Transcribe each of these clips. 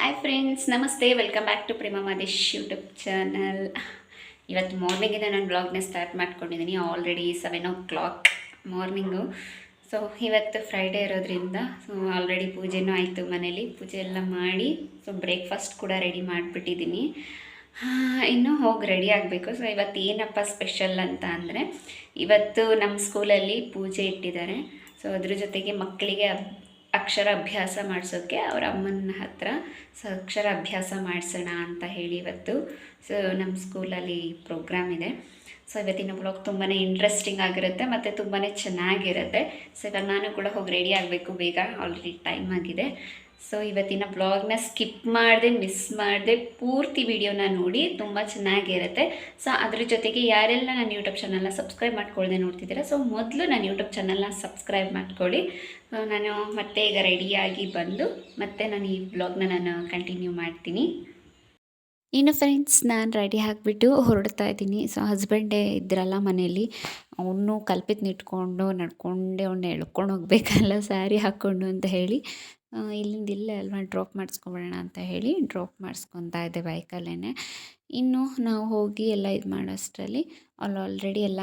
Hi friends ನಮಸ್ತೆ. Welcome back to Prema Madesh YouTube channel ಇವತ್ತು ಮಾರ್ನಿಂಗಿಂದ ನಾನು ಬ್ಲಾಗ್ನ ಸ್ಟಾರ್ಟ್ ಮಾಡ್ಕೊಂಡಿದ್ದೀನಿ already seven o'clock morning so ಇವತ್ತು ಫ್ರೈಡೇ ಇರೋದ್ರಿಂದ ಸೊ ಆಲ್ರೆಡಿ ಪೂಜೆನೂ ಆಯಿತು ಮನೇಲಿ. ಪೂಜೆ ಎಲ್ಲ ಮಾಡಿ ಸೊ ಬ್ರೇಕ್ಫಾಸ್ಟ್ ಕೂಡ ರೆಡಿ ಮಾಡಿಬಿಟ್ಟಿದ್ದೀನಿ ಇನ್ನೂ ಹೋಗಿ ರೆಡಿ ಆಗಬೇಕು. ಸೊ ಇವತ್ತು ಏನಪ್ಪ ಸ್ಪೆಷಲ್ ಅಂತ ಅಂದರೆ, ಇವತ್ತು ನಮ್ಮ ಸ್ಕೂಲಲ್ಲಿ ಪೂಜೆ ಇಟ್ಟಿದ್ದಾರೆ. ಸೊ ಅದ್ರ ಜೊತೆಗೆ ಮಕ್ಕಳಿಗೆ ಅಕ್ಷರ ಅಭ್ಯಾಸ ಮಾಡಿಸೋಕ್ಕೆ ಅವರ ಅಮ್ಮನ ಹತ್ರ ಸೊ ಅಕ್ಷರ ಅಭ್ಯಾಸ ಮಾಡಿಸೋಣ ಅಂತ ಹೇಳಿ ಇವತ್ತು. ಸೊ ನಮ್ಮ ಸ್ಕೂಲಲ್ಲಿ ಪ್ರೋಗ್ರಾಮ್ ಇದೆ. ಸೊ, ಇವತ್ತಿನ ಬ್ಲಾಗ್ ತುಂಬಾ ಇಂಟ್ರೆಸ್ಟಿಂಗ್ ಆಗಿರುತ್ತೆ ಮತ್ತು ತುಂಬಾ ಚೆನ್ನಾಗಿರುತ್ತೆ. ಸೊ, ಇವಾಗ ನಾನು ಕೂಡ ಹೋಗಿ ರೆಡಿ ಆಗಬೇಕು. ಬೇಗ ಆಲ್ರೆಡಿ ಟೈಮ್ ಆಗಿದೆ. ಸೊ ಇವತ್ತಿನ ಬ್ಲಾಗ್ನ ಸ್ಕಿಪ್ ಮಾಡಿದೆ ಮಿಸ್ ಮಾಡದೆ, ಪೂರ್ತಿ ವಿಡಿಯೋನ ನೋಡಿ ತುಂಬ ಚೆನ್ನಾಗಿರುತ್ತೆ. ಸೊ ಅದ್ರ ಜೊತೆಗೆ ಯಾರೆಲ್ಲ ನನ್ನ ಯೂಟ್ಯೂಬ್ ಚಾನಲ್ನ ಸಬ್ಸ್ಕ್ರೈಬ್ ಮಾಡ್ಕೊಳ್ಳದೆ ನೋಡ್ತಿದ್ದೀರಾ ಸೊ ಮೊದಲು ನನ್ನ ಯೂಟ್ಯೂಬ್ ಚಾನಲ್ನ ಸಬ್ಸ್ಕ್ರೈಬ್ ಮಾಡ್ಕೊಳ್ಳಿ. ನಾನು ಮತ್ತೆ ಈಗ ರೆಡಿಯಾಗಿ ಬಂದು ಮತ್ತೆ ನಾನು ಈ ಬ್ಲಾಗ್ನ ನಾನು ಕಂಟಿನ್ಯೂ ಮಾಡ್ತೀನಿ. ಇನ್ನು ಫ್ರೆಂಡ್ಸ್ ನಾನು ರೆಡಿ ಆಗಿಬಿಟ್ಟು ಹೊರಡ್ತಾ ಇದ್ದೀನಿ. ಸೊ ಹಸ್ಬೆಂಡೇ ಇದ್ರಲ್ಲ ಮನೇಲಿ ಅವನು ಕಲ್ಪಿತ್ನಿಟ್ಕೊಂಡು ನಡ್ಕೊಂಡೆ ಅವ್ನ ಎಳ್ಕೊಂಡು ಹೋಗ್ಬೇಕಲ್ಲ ಸ್ಯಾರಿ ಹಾಕ್ಕೊಂಡು ಅಂತ ಹೇಳಿ. ಇಲ್ಲಿಂದ ಇಲ್ಲೇ ಅಲ್ವಾ, ಡ್ರಾಪ್ ಮಾಡಿಸ್ಕೊಬಿಡೋಣ ಅಂತ ಹೇಳಿ ಡ್ರಾಪ್ ಮಾಡಿಸ್ಕೊತಾ ಇದ್ದೆ ಬೈಕಲ್ಲೇ ಇನ್ನು ನಾವು ಹೋಗಿ ಎಲ್ಲ ಇದು ಮಾಡೋಷ್ಟರಲ್ಲಿ ಅಲ್ಲಿ ಆಲ್ರೆಡಿ ಎಲ್ಲ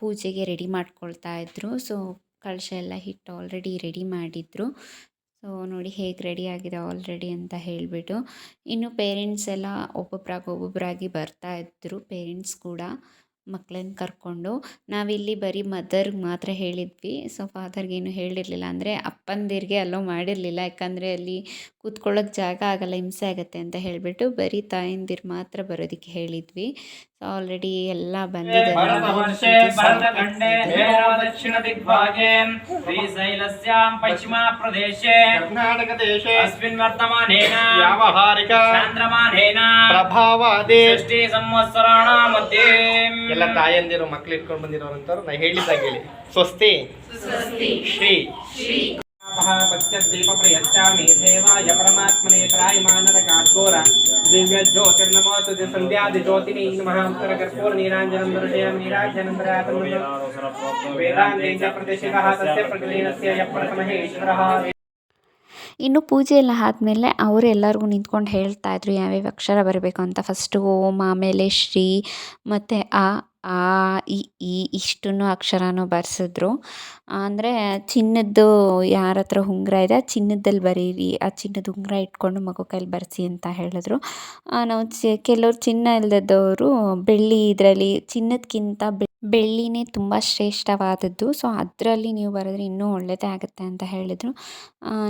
ಪೂಜೆಗೆ ರೆಡಿ ಮಾಡ್ಕೊಳ್ತಾ ಇದ್ದರು ಸೊ ಕಳಶ ಎಲ್ಲ ಹಿಟ್ಟು ಆಲ್ರೆಡಿ ರೆಡಿ ಮಾಡಿದ್ರು. ಸೊ ನೋಡಿ ಹೇಗೆ ರೆಡಿ ಆಗಿದೆ ಆಲ್ರೆಡಿ ಅಂತ ಹೇಳಿಬಿಟ್ಟು, ಇನ್ನು ಪೇರೆಂಟ್ಸ್ ಎಲ್ಲ ಒಬ್ಬೊಬ್ಬರಾಗಿ ಬರ್ತಾ ಇದ್ದರು ಪೇರೆಂಟ್ಸ್ ಕೂಡ. ಮಕ್ಕಳನ್ನ ಕರ್ಕೊಂಡು ನಾವಿಲ್ಲಿ ಬರೀ ಮದರ್ಗೆ ಮಾತ್ರ ಹೇಳಿದ್ವಿ. ಸೊ ಫಾದರ್ಗೇನು ಹೇಳಿರಲಿಲ್ಲ ಅಂದರೆ ಅಪ್ಪಂದಿರಿಗೆ ಅಲ್ಲೋ ಮಾಡಿರಲಿಲ್ಲ. ಯಾಕಂದರೆ ಅಲ್ಲಿ ಕೂತ್ಕೊಳ್ಳೋಕ್ಕೆ ಜಾಗ ಆಗಲ್ಲ, ಹಿಂಸೆ ಆಗುತ್ತೆ ಅಂತ ಹೇಳಿಬಿಟ್ಟು ಬರೀ ತಾಯಂದಿರು ಮಾತ್ರ ಬರೋದಕ್ಕೆ ಹೇಳಿದ್ವಿ. ಆಲ್ರೆಡಿ ಎಲ್ಲ ಬಂದಿದೆ. ದಕ್ಷಿಣ ದಿಗ್ಭಾಗೇ ಶ್ರೀಶೈಲಸ್ಯಾಂ ಪಶ್ಚಿಮ ಪ್ರದೇಶೆ ಕರ್ನಾಟಕ ದೇಶ ಅಸ್ಮಿನ್ ವರ್ತಮಾನೇನ ವ್ಯಾವಹಾರಿಕ ಚಾಂದ್ರಮಾನೇನ ಪ್ರಭಾವಾದಿ ಷಷ್ಟಿ ಸಂವತ್ಸರಾಣ ಮಧ್ಯೆ. ಎಲ್ಲ ತಾಯಂದಿರು ಮಕ್ಳು ಇಟ್ಕೊಂಡು ಬಂದಿರೋರಂತವ್ರು ನಾ ಹೇಳಿದ್ದಾಗ ಹೇಳಿ. ಸ್ವಸ್ತಿ ಶ್ರೀ. ಇನ್ನು ಪೂಜೆ ಎಲ್ಲ ಆದಮೇಲೆ ಅವರು ಎಲ್ಲರಿಗೂ ನಿಂತ್ಕೊಂಡು ಹೇಳ್ತಾ ಇದ್ರು ಯಾವ್ಯಾವ ಅಕ್ಷರ ಬರಬೇಕು ಅಂತ. ಫಸ್ಟು ಓಂ, ಆಮೇಲೆ ಶ್ರೀ, ಮತ್ತು ಆ ಆ ಇ ಈ ಇಷ್ಟನ್ನು ಅಕ್ಷರನೂ ಬರೆಸಿದ್ರು. ಅಂದರೆ ಚಿನ್ನದ್ದು ಯಾರ ಹತ್ರ ಉಂಗುರ ಇದೆ, ಆ ಚಿನ್ನದಲ್ಲಿ ಬರೀರಿ, ಆ ಚಿನ್ನದ ಉಂಗುರ ಇಟ್ಕೊಂಡು ಮಗು ಕೈಲಿ ಬರೆಸಿ ಅಂತ ಹೇಳಿದ್ರು. ನಾವು ಚಿ, ಕೆಲವ್ರು ಚಿನ್ನ ಇಲ್ಲದವರು ಬೆಳ್ಳಿ ಇದರಲ್ಲಿ ಚಿನ್ನದಕ್ಕಿಂತ ಬೆಳ್ಳಿನೇ ತುಂಬ ಶ್ರೇಷ್ಠವಾದದ್ದು. ಸೊ, ಅದರಲ್ಲಿ ನೀವು ಬರೆದ್ರೆ ಇನ್ನೂ ಒಳ್ಳೆಯದೇ ಆಗುತ್ತೆ ಅಂತ ಹೇಳಿದರು.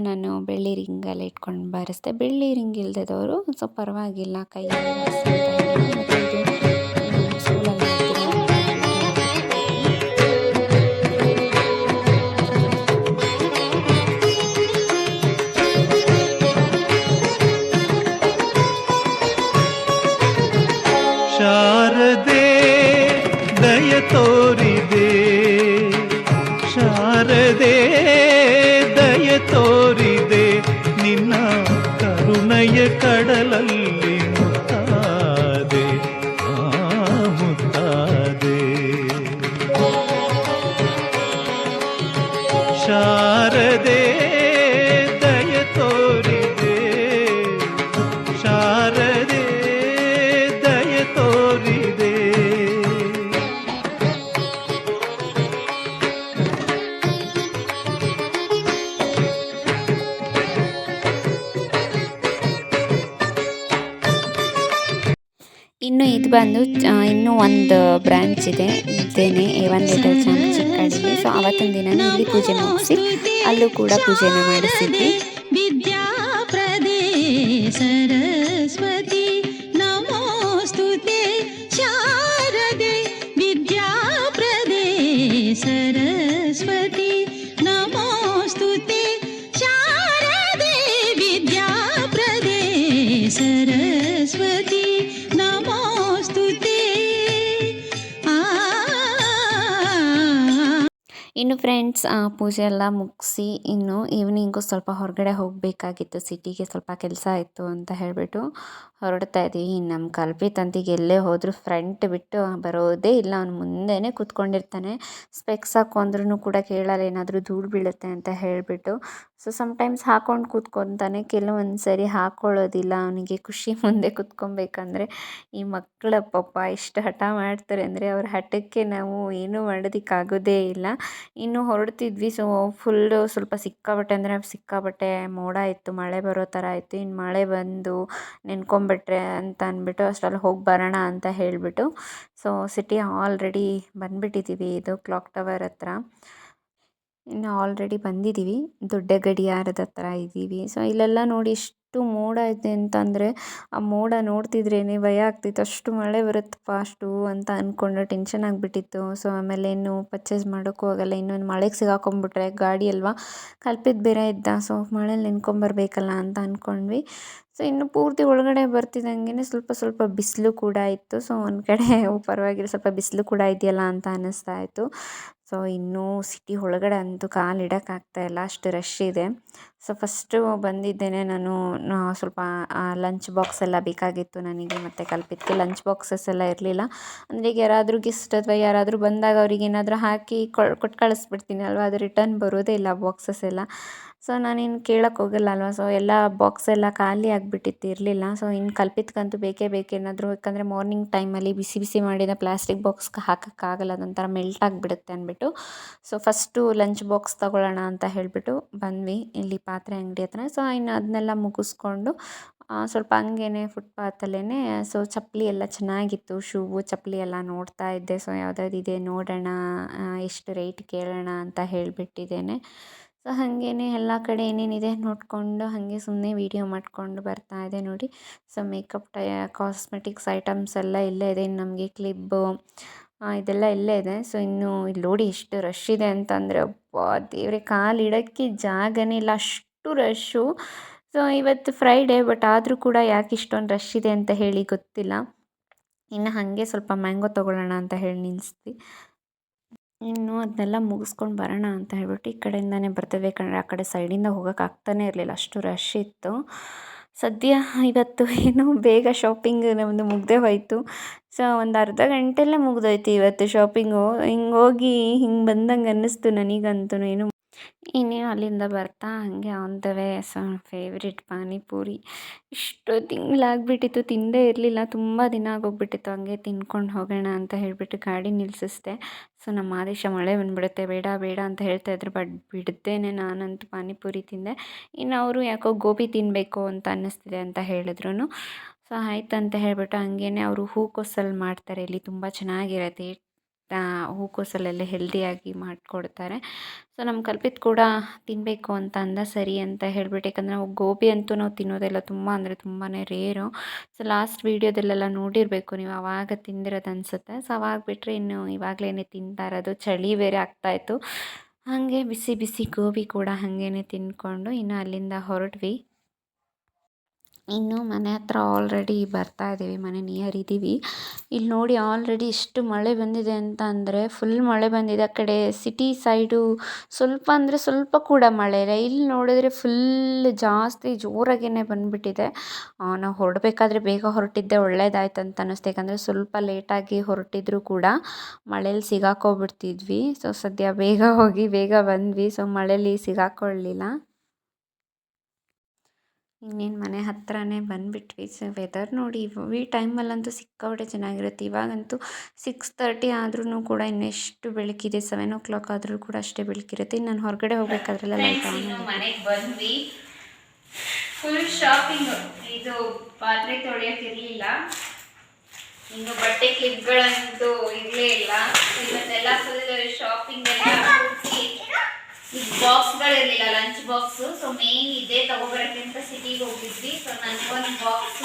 ನಾನು ಬೆಳ್ಳಿ ರಿಂಗಲ್ಲಿ ಇಟ್ಕೊಂಡು ಬರೆಸ್ದೆ. ಬೆಳ್ಳಿ ರಿಂಗ್ ಇಲ್ಲದವರು ಸೊ, ಪರವಾಗಿಲ್ಲ, ಕೈಯಲ್ಲಿ ಶಾರದೆ ದಯ ತೋರಿದೆ ಶಾರದೆ ದಯ ತೋರಿದೆ ನಿನ್ನ ಕರುಣಯ ಕಡಲಲ್ಲಿ ಮುತ್ತಾದೆ ಆ ಮುತ್ತಾದೆ ಶಾರದೆ ಇನ್ನು ಇದು ಬಂದು ಇನ್ನೂ ಒಂದು ಬ್ರಾಂಚ್ ಇದೆ. ಇದ್ದೇನೆ A one letter jam Chikkalli so ಆವತ್ತಿನ ದಿನ ಇಲ್ಲಿ ಪೂಜೆ ಮುಗಿಸಿ, ಅಲ್ಲೂ ಕೂಡ ಪೂಜೆನ ಮಾಡಿಸಿದ್ವಿ. ಸರಸ್ವತಿ ನಮೋಸ್ತುತೆ, ಶಾರದೆ ವಿದ್ಯಾಪ್ರದೇ ಸರಸ್ವತಿ. ಇನ್ನು ಫ್ರೆಂಡ್ಸ್ ಪೂಜೆ ಎಲ್ಲ ಮುಗಿಸಿ ಇನ್ನು ಈವ್ನಿಂಗು ಸ್ವಲ್ಪ ಹೊರಗಡೆ ಹೋಗಬೇಕಾಗಿತ್ತು. ಸಿಟಿಗೆ ಸ್ವಲ್ಪ ಕೆಲಸ ಇತ್ತು ಅಂತ ಹೇಳಿಬಿಟ್ಟು ಹೊರಡ್ತಾ ಇದ್ದೀವಿ ಇನ್ನು ನಮ್ಮ ಕಲ್ಪಿ ತಂತಿಗೆ ಎಲ್ಲೇ ಹೋದರೂ ಫ್ರಂಟ್ ಬಿಟ್ಟು ಬರೋದೇ ಇಲ್ಲ. ಅವ್ನು ಮುಂದೆನೇ ಕೂತ್ಕೊಂಡಿರ್ತಾನೆ. ಸ್ಪೆಕ್ಸ್ ಹಾಕೊಂಡ್ರೂ ಕೂಡ ಕೇಳಲ್ಲ, ಏನಾದರೂ ಧೂಳು ಬೀಳುತ್ತೆ ಅಂತ ಹೇಳಿಬಿಟ್ಟು. ಸೊ ಸಮ್ಟೈಮ್ಸ್ ಹಾಕೊಂಡು ಕೂತ್ಕೊತಾನೆ. ಕೆಲವೊಂದು ಸರಿ ಹಾಕ್ಕೊಳ್ಳೋದಿಲ್ಲ ಅವನಿಗೆ ಖುಷಿ ಮುಂದೆ ಕೂತ್ಕೊಬೇಕಂದ್ರೆ ಈ ಮಕ್ಕಳ ಪಾಪ ಎಷ್ಟು ಹಠ ಮಾಡ್ತಾರೆ ಅಂದರೆ ಅವ್ರ ಹಠಕ್ಕೆ ನಾವು ಏನೂ ಮಾಡೋದಕ್ಕಾಗೋದೇ ಇಲ್ಲ. ಇನ್ನು ಹೊರಡ್ತಿದ್ವಿ. ಸೊ ಫುಲ್ಲು ಸ್ವಲ್ಪ ಸಿಕ್ಕಾಪಟ್ಟೆ ಅಂದರೆ ಸಿಕ್ಕಾಪಟ್ಟೆ ಮೋಡ ಇತ್ತು. ಮಳೆ ಬರೋ ಥರ ಇತ್ತು. ಇನ್ನು ಮಳೆ ಬಂದು ನೆನ್ಕೊಂಬಿಟ್ರೆ ಅಂತ ಅಂದ್ಬಿಟ್ಟು ಅಷ್ಟರಲ್ಲಿ ಹೋಗಿ ಬರೋಣ ಅಂತ ಹೇಳಿಬಿಟ್ಟು. ಸೊ ಸಿಟಿ ಆಲ್ರೆಡಿ ಬಂದುಬಿಟ್ಟಿದ್ದೀವಿ ಇದು ಕ್ಲಾಕ್ ಟವರ್ ಹತ್ರ. ಇನ್ನು ಆಲ್ರೆಡಿ ಬಂದಿದ್ದೀವಿ ದೊಡ್ಡ ಗಡಿಯಾರದ ಹತ್ರ ಇದ್ದೀವಿ ಸೊ ಇಲ್ಲೆಲ್ಲ ನೋಡಿ ಎಷ್ಟು ಮೋಡ ಇದೆ ಅಂತಂದರೆ ಆ ಮೋಡ ನೋಡ್ತಿದ್ರೇ ಭಯ ಆಗ್ತಿತ್ತು. ಅಷ್ಟು ಮಳೆ ಬರುತ್ತಪ್ಪ ಅಷ್ಟು ಅಂತ ಅಂದ್ಕೊಂಡು ಟೆನ್ಷನ್ ಆಗಿಬಿಟ್ಟಿತ್ತು. ಸೊ ಆಮೇಲೆ ಇನ್ನು ಪರ್ಚೇಸ್ ಮಾಡೋಕ್ಕೂ ಆಗಲ್ಲ. ಇನ್ನೊಂದು ಮಳೆಗೆ ಸಿಗಾಕೊಂಡ್ಬಿಟ್ರೆ ಗಾಡಿ ಅಲ್ವಾ? ಕಲ್ಪಿದ್ದು ಬೇರೆ ಇದ್ದ. ಸೊ ಮಳೇಲಿ ನೆನ್ಕೊಂಬರ್ಬೇಕಲ್ಲ ಅಂತ ಅಂದ್ಕೊಂಡ್ವಿ ಸೊ ಇನ್ನು ಪೂರ್ತಿ ಒಳಗಡೆ ಬರ್ತಿದ್ದಂಗೆ ಸ್ವಲ್ಪ ಸ್ವಲ್ಪ ಬಿಸಿಲು ಕೂಡ ಇತ್ತು. ಸೊ ಒಂದು ಕಡೆ ಪರವಾಗಿಲ್ಲ, ಸ್ವಲ್ಪ ಬಿಸಿಲು ಕೂಡ ಇದೆಯಲ್ಲ ಅಂತ ಅನ್ನಿಸ್ತಾ ಇತ್ತು. ಸೊ ಇನ್ನೂ ಸಿಟಿ ಒಳಗಡೆ ಅಂತೂ ಕಾಲು ಇಡೋಕ್ಕಾಗ್ತಾ ಇಲ್ಲ, ಅಷ್ಟು ರಶ್ ಇದೆ. ಸೊ ಫಸ್ಟು ಬಂದಿದ್ದೇನೆ ನಾನು ಸ್ವಲ್ಪ ಲಂಚ್ ಬಾಕ್ಸ್ ಎಲ್ಲ ಬೇಕಾಗಿತ್ತು ನನಗೆ, ಮತ್ತು ಕಲ್ಪಿದ್ಕೆ ಲಂಚ್ ಬಾಕ್ಸಸ್ ಎಲ್ಲ ಇರಲಿಲ್ಲ. ಅಂದರೆ ಈಗ ಯಾರಾದರೂ ಗೆಸ್ಟ್ ಅಥವಾ ಯಾರಾದರೂ ಬಂದಾಗ ಅವ್ರಿಗೆ ಏನಾದರೂ ಹಾಕಿ ಕೊಟ್ಟು ಕಳಿಸ್ಬಿಡ್ತೀನಿ ಅಲ್ವಾ, ಅದು ರಿಟರ್ನ್ ಬರೋದೇ ಇಲ್ಲ ಬಾಕ್ಸಸ್ ಎಲ್ಲ. ಸೊ ನಾನೇನು ಕೇಳಕ್ಕೆ ಹೋಗಲ್ಲ ಅಲ್ವಾ ಸೊ ಎಲ್ಲ ಬಾಕ್ಸ್ ಎಲ್ಲ ಖಾಲಿ ಆಗಿಬಿಟ್ಟಿತ್ತು, ಇರಲಿಲ್ಲ. ಸೊ ಇನ್ನು ಕಲ್ಪಿತ್ಗಂತೂ ಬೇಕೇ ಬೇಕೇನಾದರೂ ಯಾಕಂದರೆ ಮಾರ್ನಿಂಗ್ ಟೈಮಲ್ಲಿ ಬಿಸಿ ಬಿಸಿ ಮಾಡಿದ ಪ್ಲಾಸ್ಟಿಕ್ ಬಾಕ್ಸ್ಗೆ ಹಾಕೋಕ್ಕಾಗಲ್ಲ ಅದೊಂಥರ ಮೆಲ್ಟ್ ಆಗಿಬಿಡುತ್ತೆ ಅಂದ್ಬಿಟ್ಟು. ಸೊ ಫಸ್ಟು ಲಂಚ್ ಬಾಕ್ಸ್ ತೊಗೊಳ್ಳೋಣ ಅಂತ ಹೇಳಿಬಿಟ್ಟು ಬಂದ್ವಿ. ಇಲ್ಲಿ ಪಾತ್ರೆ ಅಂಗಡಿ ಹತ್ರ. ಸೊ ಇನ್ನು ಅದನ್ನೆಲ್ಲ ಮುಗಿಸ್ಕೊಂಡು ಸ್ವಲ್ಪ ಹಂಗೇನೆ ಫುಟ್ಪಾತಲ್ಲೇ ಸೊ ಚಪ್ಪಲಿ ಎಲ್ಲ ಚೆನ್ನಾಗಿತ್ತು. ಶೂವು, ಚಪ್ಪಲಿ ಎಲ್ಲ ನೋಡ್ತಾ ಇದ್ದೆ. ಸೊ ಯಾವುದಾದ್ರು ಇದೆ ನೋಡೋಣ ಎಷ್ಟು ರೇಟ್ ಕೇಳೋಣ ಅಂತ ಹೇಳಿಬಿಟ್ಟಿದ್ದೇನೆ. ಸೊ, ಹಾಗೇನೆ ಎಲ್ಲ ಕಡೆ ಏನೇನಿದೆ ನೋಡಿಕೊಂಡು ಹಾಗೆ ಸುಮ್ಮನೆ ವೀಡಿಯೋ ಮಾಡಿಕೊಂಡು ಬರ್ತಾ ಇದೆ ನೋಡಿ. So, makeup tie, cosmetics items ಎಲ್ಲ ಇಲ್ಲೇ ಇದೆ. ನಮಗೆ ಕ್ಲಿಬ್ಬು ಇದೆಲ್ಲ ಇಲ್ಲೇ ಇದೆ. ಸೊ, ಇನ್ನು ಇಲ್ಲಿ ನೋಡಿ ಎಷ್ಟು ರಶ್ ಇದೆ ಅಂತಂದರೆ ಅಬ್ಬಾ ದೇವ್ರಿಗೆ ಕಾಲು ಇಡೋಕ್ಕೆ ಜಾಗನೇ ಇಲ್ಲ. ಅಷ್ಟು ರಶ್ಶು ಸೊ, ಇವತ್ತು ಫ್ರೈಡೇ ಬಟ್ ಆದರೂ ಕೂಡ ಯಾಕೆ ಇಷ್ಟೊಂದು ರಶ್ ಇದೆ ಅಂತ ಹೇಳಿ ಗೊತ್ತಿಲ್ಲ. ಇನ್ನು ಹಾಗೆ ಸ್ವಲ್ಪ ಮ್ಯಾಂಗೋ ತೊಗೊಳ್ಳೋಣ ಅಂತ ಹೇಳಿ ನಿಲ್ಲಿಸ್ದ್ವಿ ಇನ್ನು ಅದನ್ನೆಲ್ಲ ಮುಗಿಸ್ಕೊಂಡು ಬರೋಣ ಅಂತ ಹೇಳ್ಬಿಟ್ಟು ಈ ಕಡೆಯಿಂದನೇ ಬರ್ತೇವೆ. ಯಾಕಂದರೆ ಆ ಕಡೆ ಸೈಡಿಂದ ಹೋಗೋಕೆ ಆಗ್ತಾನೇ ಇರಲಿಲ್ಲ. ಅಷ್ಟು ರಶ್ ಇತ್ತು. ಸದ್ಯ ಇವತ್ತು ಏನು ಬೇಗ ಶಾಪಿಂಗ್ ನಮ್ಮದು ಮುಗ್ದೇ ಹೋಯಿತು. ಸೊ ಒಂದು ಅರ್ಧ ಗಂಟೆಯಲ್ಲೇ ಮುಗ್ದೋಯ್ತು ಇವತ್ತು ಶಾಪಿಂಗು ಹಿಂಗೆ ಹೋಗಿ, ಹಿಂಗೆ ಬಂದಂಗೆ ಅನ್ನಿಸ್ತು ನನಗಂತೂ. ಏನು ಇನ್ನೇನು ಅಲ್ಲಿಂದ ಬರ್ತಾ ಹಾಗೆ on the way so favourite panipuri. ಇಷ್ಟು ತಿಂಗಳಾಗ್ಬಿಟ್ಟಿತ್ತು ತಿಂದೇ ಇರಲಿಲ್ಲ, ತುಂಬ ದಿನ ಆಗೋಗ್ಬಿಟ್ಟಿತ್ತು, ಹಂಗೆ ತಿನ್ಕೊಂಡು ಹೋಗೋಣ ಅಂತ ಹೇಳಿಬಿಟ್ಟು ಗಾಡಿ ನಿಲ್ಲಿಸಿಸ್ದೆ ಸೊ ನಮ್ಮ ಆದೇಶ ಮಳೆ ಬಂದುಬಿಡುತ್ತೆ, ಬೇಡ ಬೇಡ ಅಂತ ಹೇಳ್ತಾ ಇದ್ರು ಬಟ್ ಬಿಡ್ದೇನೆ ನಾನಂತೂ ಪಾನಿಪೂರಿ ತಿಂದೆ. ಇನ್ನು ಅವರು ಯಾಕೋ ಗೋಬಿ ತಿನ್ನಬೇಕು ಅಂತ ಅನ್ನಿಸ್ತಿದೆ ಅಂತ ಹೇಳಿದ್ರು ಸೊ ಆಯ್ತು ಅಂತ ಹೇಳಿಬಿಟ್ಟು ಹಂಗೇ ಅವರು ಹೂಕೋಸಲ್ಲಿ ಮಾಡ್ತಾರೆ, ಇಲ್ಲಿ ತುಂಬ ಚೆನ್ನಾಗಿರತ್ತೆ ಹೂಕೋಸಲ್ಲೆಲ್ಲ ಹೆಲ್ದಿಯಾಗಿ ಮಾಡಿಕೊಡ್ತಾರೆ. ಸೊ ನಮ್ಮ ಕಲ್ಪಿತ್ ಕೂಡ ತಿನ್ನಬೇಕು ಅಂತ ಅಂದ ಸರಿ ಅಂತ ಹೇಳ್ಬಿಟ್ಟು ಯಾಕಂದರೆ ನಾವು ಗೋಬಿ ಅಂತೂ ನಾವು ತಿನ್ನೋದೆಲ್ಲ ತುಂಬ ಅಂದರೆ ತುಂಬಾ ರೇರು. ಸೊ ಲಾಸ್ಟ್ ವೀಡಿಯೋದಲ್ಲೆಲ್ಲ ನೋಡಿರಬೇಕು, ನೀವು ಆವಾಗ ತಿಂದಿರೋದು ಅನಿಸುತ್ತೆ. ಸೊ ಅವಾಗ ಬಿಟ್ಟರೆ ಇನ್ನು ಇವಾಗಲೇ ತಿಂತಾ ಇರೋದು, ಚಳಿ ಬೇರೆ ಆಗ್ತಾಯಿತ್ತು ಹಾಗೆ ಬಿಸಿ ಬಿಸಿ ಗೋಬಿ ಕೂಡ ಹಾಗೇನೆ ತಿಂದ್ಕೊಂಡು ಇನ್ನು ಅಲ್ಲಿಂದ ಹೊರಟ್ವಿ. ಇನ್ನು ಮನೆ ಹತ್ರ ಆಲ್ರೆಡಿ ಬರ್ತಾ ಇದ್ದೀವಿ, ಮನೆ ನಿಯರ್ ಇದ್ದೀವಿ. ಇಲ್ಲಿ ನೋಡಿ ಆಲ್ರೆಡಿ ಎಷ್ಟು ಮಳೆ ಬಂದಿದೆ ಅಂತ ಅಂದರೆ ಫುಲ್ ಮಳೆ ಬಂದಿದೆ. ಆ ಕಡೆ ಸಿಟಿ ಸೈಡು ಸ್ವಲ್ಪ ಅಂದರೆ ಸ್ವಲ್ಪ ಕೂಡ ಮಳೆ ಇಲ್ಲ. ಇಲ್ಲಿ ನೋಡಿದ್ರೆ ಫುಲ್ ಜಾಸ್ತಿ ಜೋರಾಗೇ ಬಂದುಬಿಟ್ಟಿದೆ. ನಾವು ಹೊರಡಬೇಕಾದ್ರೆ ಬೇಗ ಹೊರಟಿದ್ದೆ, ಒಳ್ಳೇದಾಯ್ತು ಅಂತ ಅನ್ನಿಸ್ತು ಯಾಕಂದರೆ ಸ್ವಲ್ಪ ಲೇಟಾಗಿ ಹೊರಟಿದ್ರು ಕೂಡ ಮಳೇಲಿ ಸಿಗಾಕೋಗ್ಬಿಡ್ತಿದ್ವಿ ಸೊ ಸದ್ಯ ಬೇಗ ಹೋಗಿ, ಬೇಗ ಬಂದ್ವಿ. ಸೊ ಮಳೇಲಿ ಸಿಗಾಕೊಳ್ಳಲಿಲ್ಲ ಇನ್ನೇನು ಮನೆ ಹತ್ರನೇ ಬಂದುಬಿಟ್ವಿ ಸೊ ವೆದರ್ ನೋಡಿ. ಈ ಟೈಮಲ್ಲಂತೂ ಸಿಕ್ಕಾಪಟ್ಟೆ ಚೆನ್ನಾಗಿರುತ್ತೆ. ಇವಾಗಂತೂ ಸಿಕ್ಸ್ ತರ್ಟಿ ಆದ್ರೂ ಕೂಡ ಇನ್ನೆಷ್ಟು ಬೆಳಕಿದೆ ಸೆವೆನ್ ಓ ಕ್ಲಾಕ್ ಆದರೂ ಕೂಡ ಅಷ್ಟೇ ಬೆಳಕಿರುತ್ತೆ. ಇನ್ನು ನಾನು ಹೊರಗಡೆ ಹೋಗ್ಬೇಕಾದ್ರೆಲ್ಲ ಲೈಟ್ ಆನ್ ಮನೆಗೆ ಬಂದ್ವಿ. ಫುಲ್ ಶಾಪಿಂಗ್ ಇದು ಪಾತ್ರೆ ತೊಳೆಯೋಕ್ಕಿರಲಿಲ್ಲ ಇನ್ನು ಬಟ್ಟೆ ಕ್ಲಿಪ್ಗಳಂತೂ ಇರಲೇ ಇಲ್ಲ. ಇವತ್ತೆಲ್ಲ ಫುಲ್ ಶಾಪಿಂಗ್ ಎಲ್ಲ ಬಾಕ್ಸ್ಗಳಿರಲಿಲ್ಲ ಲಂಚ್ ಬಾಕ್ಸ್ ಸೊ ಮೇನ್ ಇದೇ ತಗೋಬರಕ್ಕಿಂತ ಸಿಟಿಗೆ ಹೋಗಿದ್ವಿ. ಸೊ ನನಗೊಂದು ಬಾಕ್ಸ್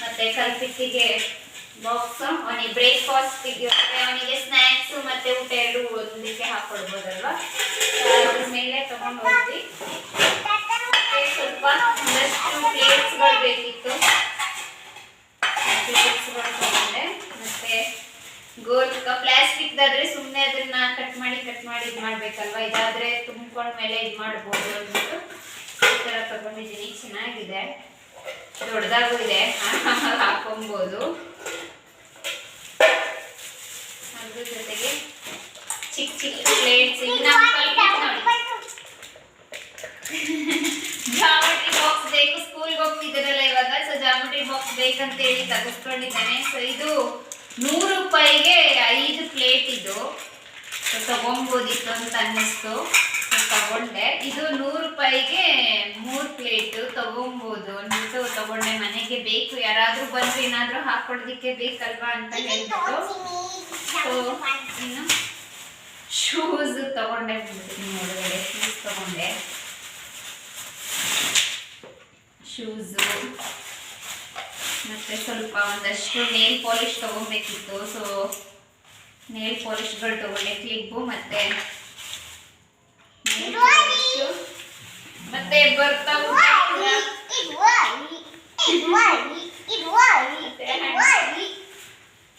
ಮತ್ತೆ ಕಲ್ಪಿಕ್ಕಿಗೆ ಬಾಕ್ಸ್ ಅವನಿಗೆ ಬ್ರೇಕ್ಫಾಸ್ಟ್ ಮತ್ತೆ ಅವನಿಗೆ ಸ್ನ್ಯಾಕ್ಸು ಮತ್ತೆ ಊಟ ಎರಡು ಒಂದಕ್ಕೆ ಹಾಕೊಡ್ಬೋದಲ್ವಾ? ಅದ್ರ ಮೇಲೆ ತಗೊಂಡು ಹೋಗ್ತೀವಿ ಸ್ವಲ್ಪ ಒಂದಷ್ಟು ಪ್ಲೇಟ್ಸ್ಗಳು ಬೇಕಿತ್ತು. ಇದು ಮಾಡ್ಬೋದು ಅಂದ್ಬಿಟ್ಟು ಈ ಥರ ತಗೊಂಡಿದ್ದೀನಿ. ಚೆನ್ನಾಗಿದೆ. ದೊಡ್ಡದಾಗೂ ಇದೆ. ಹಾಕೊಬೋದು. ಅದ್ರ ಜೊತೆಗೆ ಚಿಕ್ಕ ಚಿಕ್ಕ ಪ್ಲೇಟ್ಸ್ ಜಾಮಿಟ್ರಿ ಬಾಕ್ಸ್ ಬೇಕು. ಸ್ಕೂಲ್ಗೆ ಹೋಗ್ತಿದ್ದಾರಲ್ಲ ಇವಾಗ. ಸೊ ಜಾಮಿಟ್ರಿ ಬಾಕ್ಸ್ ಬೇಕಂತ ಹೇಳಿ ತಗೊಂಡ್ಕೊಂಡಿದ್ದಾನೆ ಸೊ ಇದು ನೂರು ರೂಪಾಯಿಗೆ ಐದು ಪ್ಲೇಟ್ ಇದು. ಸೊ ತಗೊಬೋದಿತ್ತು ಅಂತ ಅನ್ನಿಸ್ತು. ತಗೊಂಡೆ. ಇದು ನೂರು ರೂಪಾಯಿಗೆ ಮೂರು ಪ್ಲೇಟು ತಗೊಬೋದು. ಅಂದ್ಬಿಟ್ಟು ತಗೊಂಡೆ. ಮನೆಗೆ ಬೇಕು. ಯಾರಾದ್ರೂ ಬಂದು ಏನಾದ್ರೂ ಹಾಕೊಡೋದಕ್ಕೆ ಬೇಕಲ್ವಾ ಅಂತ ಹೇಳ್ಬಿಟ್ಟು. ಇನ್ನು ಶೂಸ್ ತಗೊಂಡೆ ಒಳಗಡೆ ಶೂಸ್ ತಗೊಂಡೆ. ಶೂಸ್ ಮತ್ತೆ ಸ್ವಲ್ಪ ಒಂದಷ್ಟು ನೇಲ್ ಪಾಲಿಶ್ ತಗೊಬೇಕಿತ್ತು. ಸೊ ನೇಲ್ ಪಾಲಿಶ್ಗಳು ತಗೊಂಡೆ. ಕ್ಲಿಪ್ಪು ಮತ್ತೆ ಮತ್ತೆ ಬರ್ತಾ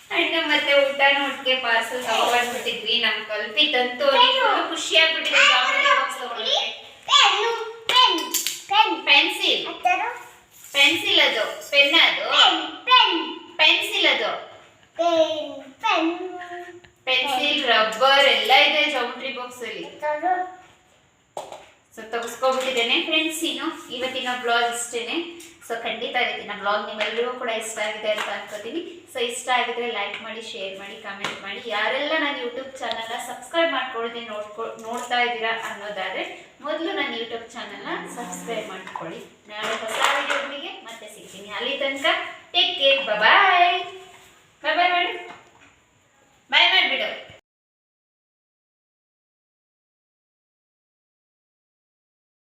ಹಣ್ಣು ಮತ್ತೆ ಊಟ ಒಟ್ಟಿಗೆ ಪಾರ್ಸಲ್ ತಗೊಂಡ್ಬಿಟ್ಟಿದ್ವಿ ನಮ್ ಕಲ್ಪಿತಂತೂ ಖುಷಿ ಆಗ್ಬಿಟ್ಟಿದೆ ಪೆನ್ಸಿಲ್. ಪೆನ್ಸಿಲ್ ಅದು. ಪೆನ್ ಅದು. ಪೆನ್ಸಿಲ್ ಅದು. ಪೆನ್ಸಿಲ್ ರಬ್ಬರ್ ಎಲ್ಲ ಇದೆ ಜಾಮಿಟ್ರಿ ಬಾಕ್ಸ್ ಅಲ್ಲಿ. ಸೊ ತೆಗೆಸ್ಕೊಬಿಟ್ಟಿದ್ದೇನೆ ಫ್ರೆಂಡ್ಸ್ ಇನ್ನು ಇವತ್ತಿನ ಬ್ಲಾಗ್ ಇಷ್ಟೇನೆ. ಸೊ ಖಂಡಿತ ಇವತ್ತಿನ ಬ್ಲಾಗ್ ನಿಮ್ಮೆಲ್ಲರಿಗೂ ಕೂಡ ಇಷ್ಟ ಆಗಿದೆ ಅಂತ ಅನ್ಕೋತೀನಿ. ಸೊ ಇಷ್ಟ ಆಗಿದ್ರೆ ಲೈಕ್ ಮಾಡಿ ಶೇರ್ ಮಾಡಿ ಕಾಮೆಂಟ್ ಮಾಡಿ. ಯಾರೆಲ್ಲ ನನ್ನ ಯೂಟ್ಯೂಬ್ ಚಾನಲ್ನ ಸಬ್ಸ್ಕ್ರೈಬ್ ಮಾಡ್ಕೊಳ್ಳದೆ ನೋಡ್ಕೊ, ನೋಡ್ತಾ ಇದ್ದೀರಾ ಅನ್ನೋದಾದ್ರೆ ಮೊದಲು ನನ್ನ ಯೂಟ್ಯೂಬ್ ಚಾನಲ್ನ ಸಬ್ಸ್ಕ್ರೈಬ್ ಮಾಡ್ಕೊಳ್ಳಿ. ನಾಳೆ ಹೊಸ ವಿಡಿಯೋಗಳಿಗೆ ಮತ್ತೆ ಸಿಗ್ತೀನಿ. ಅಲ್ಲಿ ತನಕ ಟೇಕ್ ಕೇರ್ ಬಾಯ್ ಬಾಯ್ ಬಾಯ್ ಮಾಡಿ ಬಾಯ್ ಮಾಡಿಬಿಡು